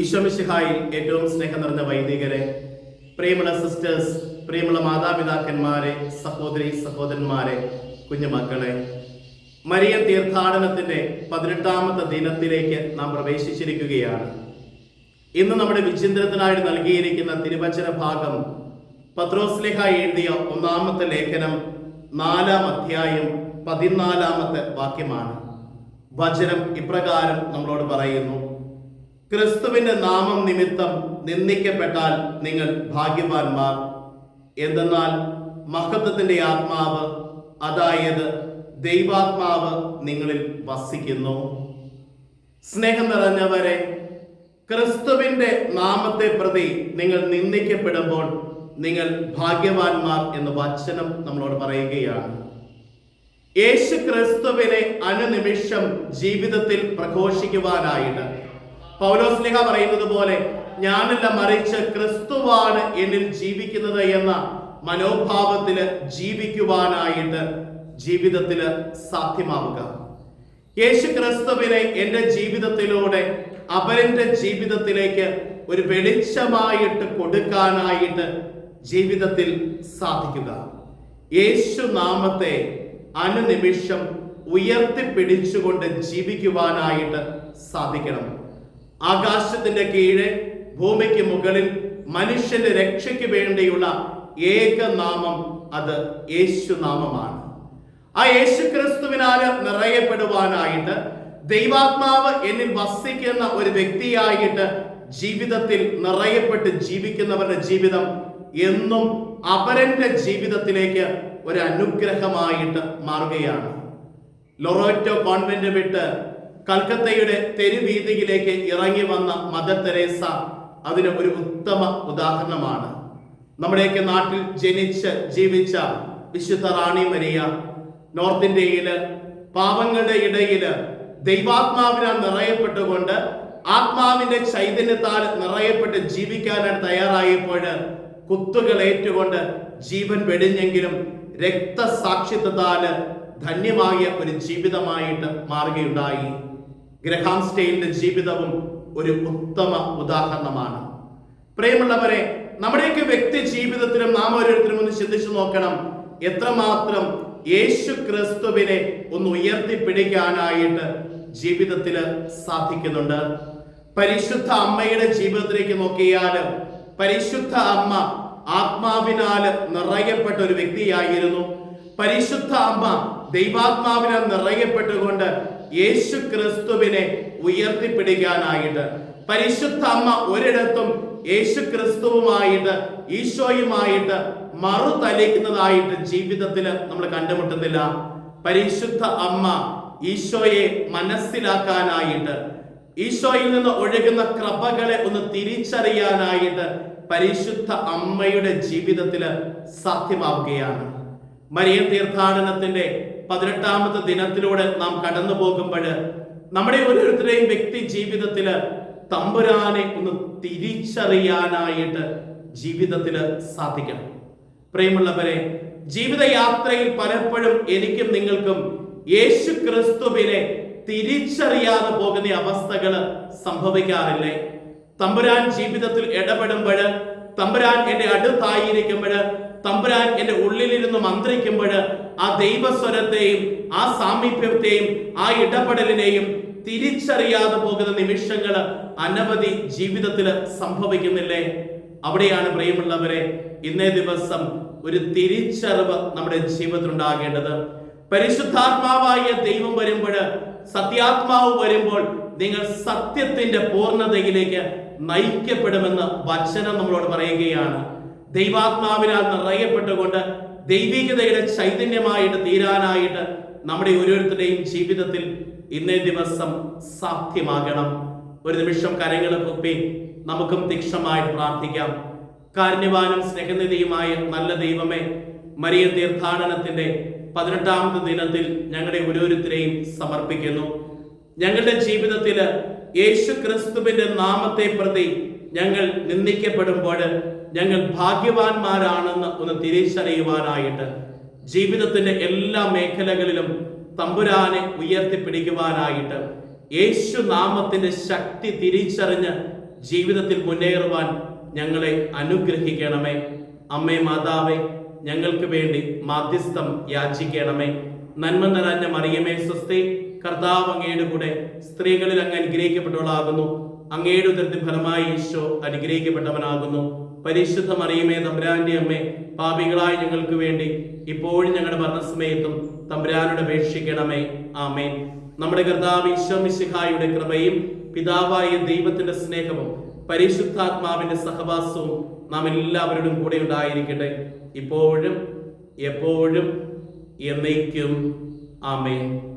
ഈശോമിശിഹായിൽ ഏറ്റവും സ്നേഹം നിറഞ്ഞ വൈദികരെ പ്രിയമുള്ള സിസ്റ്റേഴ്സ് പ്രിയമുള്ള മാതാപിതാക്കന്മാരെ സഹോദരി സഹോദരന്മാരെ കുഞ്ഞുമക്കളെ മരിയൻ തീർത്ഥാടനത്തിന്റെ പതിനെട്ടാമത്തെ ദിനത്തിലേക്ക് നാം പ്രവേശിച്ചിരിക്കുകയാണ്. ഇന്ന് നമ്മുടെ വിചിന്തനത്തിനായിട്ട് നൽകിയിരിക്കുന്ന തിരുവചന ഭാഗം പത്രോസ്ലിഹ എഴുതിയ ഒന്നാമത്തെ ലേഖനം നാലാം അധ്യായം പതിനാലാമത്തെ വാക്യമാണ്. വചനം ഇപ്രകാരം നമ്മളോട് പറയുന്നു. ക്രിസ്തുവിന്റെ നാമം നിമിത്തം നിന്ദിക്കപ്പെട്ടാൽ നിങ്ങൾ ഭാഗ്യവാന്മാർ. എന്തെന്നാൽ മഹത്വത്തിന്റെ ആത്മാവ് അതായത് ദൈവാത്മാവ് നിങ്ങളിൽ വസിക്കുന്നു. സ്നേഹം നിറഞ്ഞവരെ ക്രിസ്തുവിന്റെ നാമത്തെ പ്രതി നിങ്ങൾ നിന്ദിക്കപ്പെടുമ്പോൾ നിങ്ങൾ ഭാഗ്യവാന്മാർ എന്ന് വചനം നമ്മളോട് പറയുകയാണ്. യേശു ക്രിസ്തുവിനെ അനുനിമിഷം ജീവിതത്തിൽ പ്രഘോഷിക്കുവാനായിട്ട് പൗലോസ്ലിഹ പറയുന്നത് പോലെ ഞാനല്ല മറിച്ച് ക്രിസ്തുവാണ് എന്നിൽ ജീവിക്കുന്നത് എന്ന മനോഭാവത്തിൽ ജീവിക്കുവാനായിട്ട് ജീവിതത്തിൽ സാധ്യമാവുക. യേശു ക്രിസ്തുവിനെ എന്റെ ജീവിതത്തിലൂടെ അവരുടെ ജീവിതത്തിലേക്ക് ഒരു വെളിച്ചമായിട്ട് കൊടുക്കാനായിട്ട് ജീവിതത്തിൽ സാധിക്കുക. യേശു നാമത്തെ അനുനിമിഷം ഉയർത്തിപ്പിടിച്ചുകൊണ്ട് ജീവിക്കുവാനായിട്ട് സാധിക്കണം. ആകാശത്തിന്റെ കീഴെ ഭൂമിക്ക് മുകളിൽ മനുഷ്യന്റെ രക്ഷയ്ക്ക് വേണ്ടിയുള്ള ഏക നാമം അത് യേശു നാമമാണ് ആ യേശു ക്രിസ്തുവിനാൽ നിറയപ്പെടുവാനായിട്ട് ദൈവാത്മാവ് എന്നിൽ വസിക്കുന്ന ഒരു വ്യക്തിയായിട്ട് ജീവിതത്തിൽ നിറയപ്പെട്ട് ജീവിക്കുന്നവരുടെ ജീവിതം എന്നും അപരന്റെ ജീവിതത്തിലേക്ക് ഒരു അനുഗ്രഹമായിട്ട് മാറുകയാണ്. ലൊറോറ്റോ കോൺവെന്റ് വിട്ട് കൽക്കത്തയുടെ തെരുവീതിയിലേക്ക് ഇറങ്ങി വന്ന മദർ തെരേസ അതിന് ഒരു ഉത്തമ ഉദാഹരണമാണ്. നമ്മുടെയൊക്കെ നാട്ടിൽ ജനിച്ച് ജീവിച്ച വിശുദ്ധ റാണി മരിയ നോർത്ത് ഇന്ത്യയിൽ പാവങ്ങളുടെ ഇടയിൽ ദൈവാത്മാവിനാൽ നിറയപ്പെട്ടുകൊണ്ട് ആത്മാവിന്റെ ചൈതന്യത്താൽ നിറയപ്പെട്ട് ജീവിക്കാനായിട്ട് തയ്യാറായപ്പോൾ കുത്തുകൾ ഏറ്റുകൊണ്ട് ജീവൻ വെടിഞ്ഞെങ്കിലും രക്തസാക്ഷിത്വത്താൽ ധന്യമായ ഒരു ജീവിതമായിട്ട് മാറുകയുണ്ടായി. ഗ്രഹാം സ്റ്റെയിലിന്റെ ജീവിതവും ഒരു ഉത്തമ ഉദാഹരണമാണ്. പ്രിയമുള്ളവരെ നമ്മുടെയൊക്കെ വ്യക്തി ജീവിതത്തിലും നാം ഓരോരുത്തരും ഒന്ന് ചിന്തിച്ചു നോക്കണം. എത്രമാത്രം യേശു ക്രിസ്തുവിനെ ഒന്ന് ഉയർത്തിപ്പിടിക്കാനായിട്ട് ജീവിതത്തിൽ സാധിക്കുന്നുണ്ട്. പരിശുദ്ധ അമ്മയുടെ ജീവിതത്തിലേക്ക് നോക്കിയാൽ പരിശുദ്ധ അമ്മ ആത്മാവിനാൽ നിറയപ്പെട്ട ഒരു വ്യക്തിയായിരുന്നു. പരിശുദ്ധ അമ്മ ദൈവാത്മാവിനാൽ നിറയപ്പെട്ടുകൊണ്ട് യേശു ക്രിസ്തുവിനെ ഉയർത്തിപ്പിടിക്കാനായിട്ട്. പരിശുദ്ധ അമ്മ ഒരിടത്തും യേശു ക്രിസ്തുവുമായിട്ട് ഈശോയുമായിട്ട് മറുതലിക്കുന്നതായിട്ട് ജീവിതത്തിൽ നമ്മൾ കണ്ടുമുട്ടുന്നില്ല. പരിശുദ്ധ അമ്മ ഈശോയെ മനസ്സിലാക്കാനായിട്ട് ഈശോയിൽ നിന്ന് ഒഴുകുന്ന കൃപകളെ ഒന്ന് തിരിച്ചറിയാനായിട്ട് പരിശുദ്ധ അമ്മയുടെ ജീവിതത്തിൽ സാധ്യമാവുകയാണ്. മരിയൻ തീർത്ഥാടനത്തിന്റെ പതിനെട്ടാമത്തെ ദിനത്തിലൂടെ നാം കടന്നു പോകുമ്പോൾ നമ്മുടെ ഓരോരുത്തരുടെയും വ്യക്തി ജീവിതത്തിൽ തമ്പുരാനെ ഒന്ന് തിരിച്ചറിയാനായിട്ട് ജീവിതത്തിൽ സാധിക്കണം. പ്രിയമുള്ളവരെ ജീവിതയാത്രയിൽ പലപ്പോഴും എനിക്കും നിങ്ങൾക്കും യേശു ക്രിസ്തുവിനെ തിരിച്ചറിയാതെ പോകുന്ന അവസ്ഥകൾ സംഭവിക്കാറില്ലേ? തമ്പുരാൻ ജീവിതത്തിൽ ഇടപെടുമ്പോൾ തമ്പുരാൻ എന്റെ അടുത്തായിരിക്കുമ്പോൾ തമ്പുരാൻ എന്റെ ഉള്ളിലിരുന്ന് മന്ത്രിക്കുമ്പോൾ ആ ദൈവസ്വരത്തെയും ആ സാമീപ്യത്തെയും ആ ഇടപെടലിനെയും തിരിച്ചറിയാതെ പോകുന്ന നിമിഷങ്ങൾ അനവധി ജീവിതത്തിൽ സംഭവിക്കുന്നില്ലേ? അവിടെയാണ് പ്രിയമുള്ളവരെ ഇന്നേ ദിവസം ഒരു തിരിച്ചറിവ് നമ്മുടെ ജീവിതത്തിൽ ഉണ്ടാകേണ്ടത് പരിശുദ്ധാത്മാവായ ദൈവം വരുമ്പോൾ സത്യാത്മാവ് വരുമ്പോൾ നിങ്ങൾ സത്യത്തിന്റെ പൂർണതയിലേക്ക് നയിക്കപ്പെടുമെന്ന് വചനം നമ്മളോട് പറയുകയാണ്. ദൈവാത്മാവിനാൽ നിറയപ്പെട്ടുകൊണ്ട് ദൈവികതയുടെ ചൈതന്യമായിട്ട് തീരാനായിട്ട് നമ്മുടെ ഓരോരുത്തരുടെയും ജീവിതത്തിൽ ഇന്നേ ദിവസം സാധ്യമാകണം. ഒരു നിമിഷം കരങ്ങൾ കുപ്പി നമുക്കും തീക്ഷമായിട്ട് പ്രാർത്ഥിക്കാം. കാരുണ്യവാനും സ്നേഹനിധിയുമായ നല്ല ദൈവമേ മരിയ തീർത്ഥാടനത്തിന്റെ പതിനെട്ടാമത്തെ ദിനത്തിൽ ഞങ്ങളുടെ ഓരോരുത്തരെയും സമർപ്പിക്കുന്നു. ഞങ്ങളുടെ ജീവിതത്തിൽ യേശു ക്രിസ്തുവിന്റെ നാമത്തെ പ്രതി ഞങ്ങൾ നിന്ദിക്കപ്പെടുമ്പോൾ ഞങ്ങൾ ഭാഗ്യവാന്മാരാണെന്ന് ഒന്ന് തിരിച്ചറിയുവാനായിട്ട് ജീവിതത്തിന്റെ എല്ലാ മേഖലകളിലും തമ്പുരാനെ ഉയർത്തിപ്പിടിക്കുവാനായിട്ട് യേശു നാമത്തിന്റെ ശക്തി തിരിച്ചറിഞ്ഞ് ജീവിതത്തിൽ മുന്നേറുവാൻ ഞങ്ങളെ അനുഗ്രഹിക്കണമേ. അമ്മേ മാതാവേ ഞങ്ങൾക്ക് വേണ്ടി മാധ്യസ്ഥം യാചിക്കണമേ. നന്മ നിറഞ്ഞ മറിയമേ സ്വസ്തി കർത്താവ് അങ്ങയുടെ കൂടെ സ്ത്രീകളിൽ അങ്ങ് അനുഗ്രഹിക്കപ്പെട്ടവളാകുന്നു. അങ്ങയുടെ ഉദരത്തിൻ ഫലമായി ഈശോ അനുഗ്രഹിക്കപ്പെട്ടവനാകുന്നു. പരിശുദ്ധ മറിയമേ തമ്പുരാന്റെ അമ്മേ പാപികളായ ഞങ്ങൾക്ക് വേണ്ടി ഇപ്പോഴും ഞങ്ങളുടെ മരണസമയത്തും തമ്പുരാനോട് അപേക്ഷിക്കണമേ. ആമേൻ. നമ്മുടെ കർത്താവ് ഈശോ മിശിഹായുടെ കൃപയും പിതാവായ ദൈവത്തിന്റെ സ്നേഹവും പരിശുദ്ധാത്മാവിന്റെ സഹവാസവും നാം എല്ലാവരോടും കൂടെ ഉണ്ടായിരിക്കട്ടെ. ഇപ്പോഴും എപ്പോഴും എന്നേക്കും. ആമേൻ.